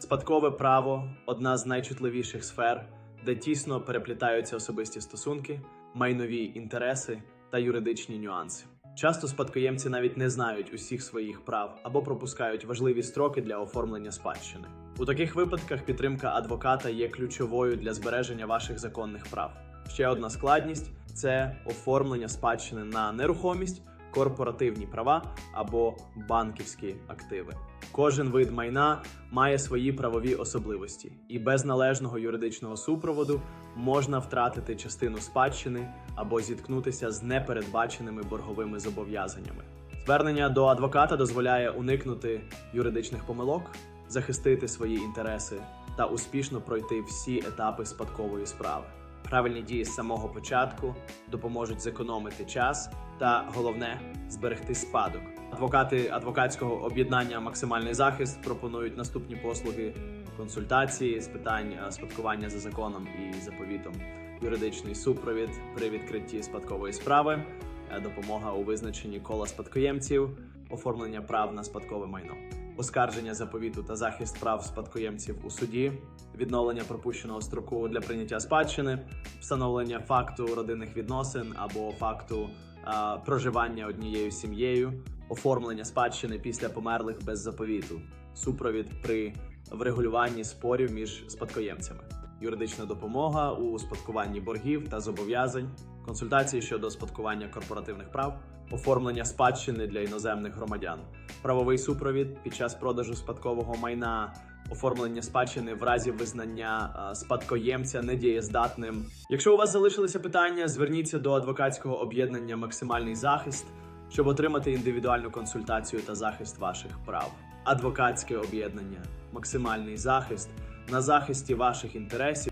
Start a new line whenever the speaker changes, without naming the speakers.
Спадкове право одна з найчутливіших сфер, де тісно переплітаються особисті стосунки, майнові інтереси та юридичні нюанси. Часто спадкоємці навіть не знають усіх своїх прав або пропускають важливі строки для оформлення спадщини. У таких випадках підтримка адвоката є ключовою для збереження ваших законних прав. Ще одна складність це оформлення спадщини на нерухомість, корпоративні права або банківські активи. Кожен вид майна має свої правові особливості, і без належного юридичного супроводу можна втратити частину спадщини або зіткнутися з непередбаченими борговими зобов'язаннями. Звернення до адвоката дозволяє уникнути юридичних помилок, захистити свої інтереси та успішно пройти всі етапи спадкової справи. Правильні дії з самого початку допоможуть зекономити час та головне зберегти спадок. Адвокати адвокатського об'єднання Максимальний захист пропонують наступні послуги консультації з питань е, спадкування за законом і заповітом, юридичний супровід при відкритті спадкової справи, е, допомога у визначенні кола спадкоємців, оформлення прав на спадкове майно, оскарження заповіту та захист прав спадкоємців у суді, відновлення пропущеного строку для прийняття спадщини, встановлення факту родинних відносин або факту а, проживання однією сім'єю, оформлення спадщини після померлих без заповіту, супровід при врегулюванні спорів між спадкоємцями, юридична допомога у спадкуванні боргів та зобов'язань, консультації щодо спадкування корпоративних прав, оформлення спадщини для іноземних громадян, правовий супровід під час продажу спадкового майна. Оформлення спадщини в разі визнання спадкоємця недієздатним. Якщо у вас залишилися питання, зверніться до адвокатського об'єднання Максимальний захист, щоб отримати індивідуальну консультацію та захист ваших прав. Адвокатське об'єднання Максимальний захист на захисті ваших інтересів